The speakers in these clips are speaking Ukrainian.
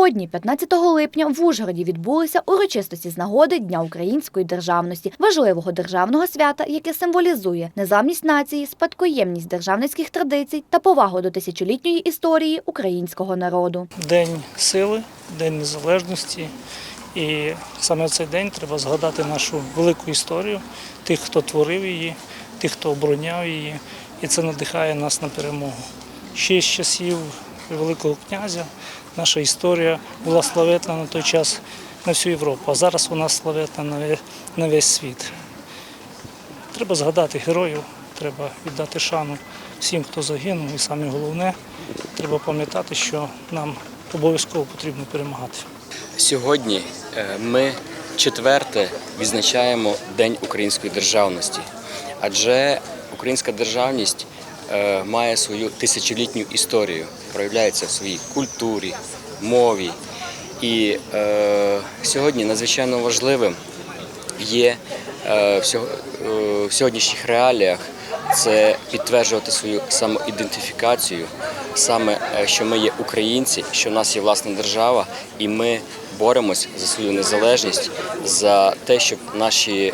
Сьогодні, 15 липня, в Ужгороді відбулися урочистості з нагоди Дня української державності, важливого державного свята, яке символізує незламність нації, спадкоємність державницьких традицій та повагу до тисячолітньої історії українського народу. День сили, День незалежності. І саме цей день треба згадати нашу велику історію, тих, хто творив її, тих, хто обороняв її. І це надихає нас на перемогу. Ще з часів Великого князя наша історія була славетна на той час на всю Європу, а зараз вона славетна на весь світ. Треба згадати героїв, треба віддати шану всім, хто загинув, і саме головне, треба пам'ятати, що нам обов'язково потрібно перемагати. Сьогодні е, ми четверте відзначаємо День української державності, адже українська державність має свою тисячолітню історію, проявляється в своїй культурі, мові. І е, сьогодні надзвичайно важливим є е, в сьо- е, в сьогоднішніх реаліях це підтверджувати свою самоідентифікацію, саме е, що ми є українці, що в нас є власна держава, і ми боремось за свою незалежність, за те, щоб наші е,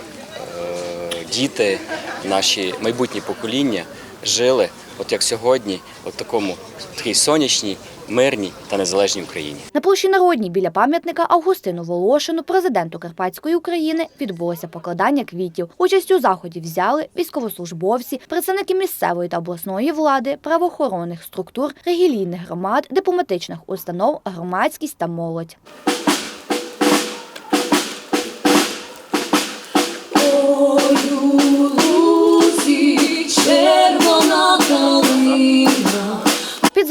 діти, наші майбутні покоління жили, от як сьогодні, от такому такій сонячній, мирній та незалежній Україні. На площі Народній біля пам'ятника Августину Волошину, президенту Карпатської України, відбулося покладання квітів. Участь у заході взяли військовослужбовці, представники місцевої та обласної влади, правоохоронних структур, релігійних громад, дипломатичних установ, громадськість та молодь.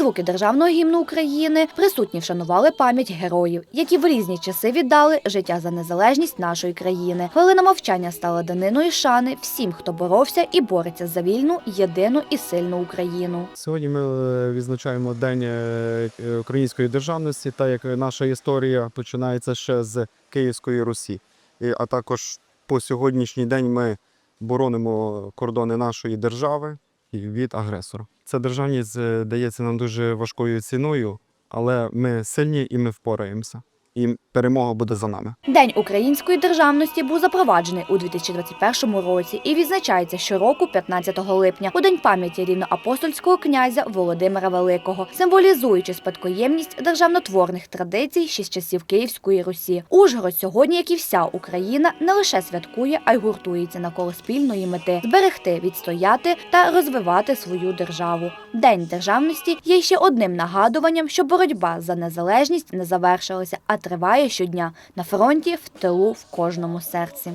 Звуки державного гімну України присутні вшанували пам'ять героїв, які в різні часи віддали життя за незалежність нашої країни. Хвилина мовчання стала даниною шани всім, хто боровся і бореться за вільну, єдину і сильну Україну. Сьогодні ми е, відзначаємо День е, української державності, та як наша історія починається ще з Київської Русі. А також по сьогоднішній день ми боронимо кордони нашої держави від агресора. Ця державність е, дається нам дуже важкою ціною, але ми сильні і ми впораємося. І перемога буде за нами. День української державності був запроваджений у 2021 році і відзначається щороку 15 липня у день пам'яті рівноапостольського князя Володимира Великого, символізуючи спадкоємність державнотворних традицій ще з часів Київської Русі. Ужгород сьогодні, як і вся Україна, не лише святкує, а й гуртується навколо спільної мети зберегти, відстояти та розвивати свою державу. День державності є ще одним нагадуванням, що боротьба за незалежність не завершилася, а триває щодня на фронті, в тилу, в кожному серці.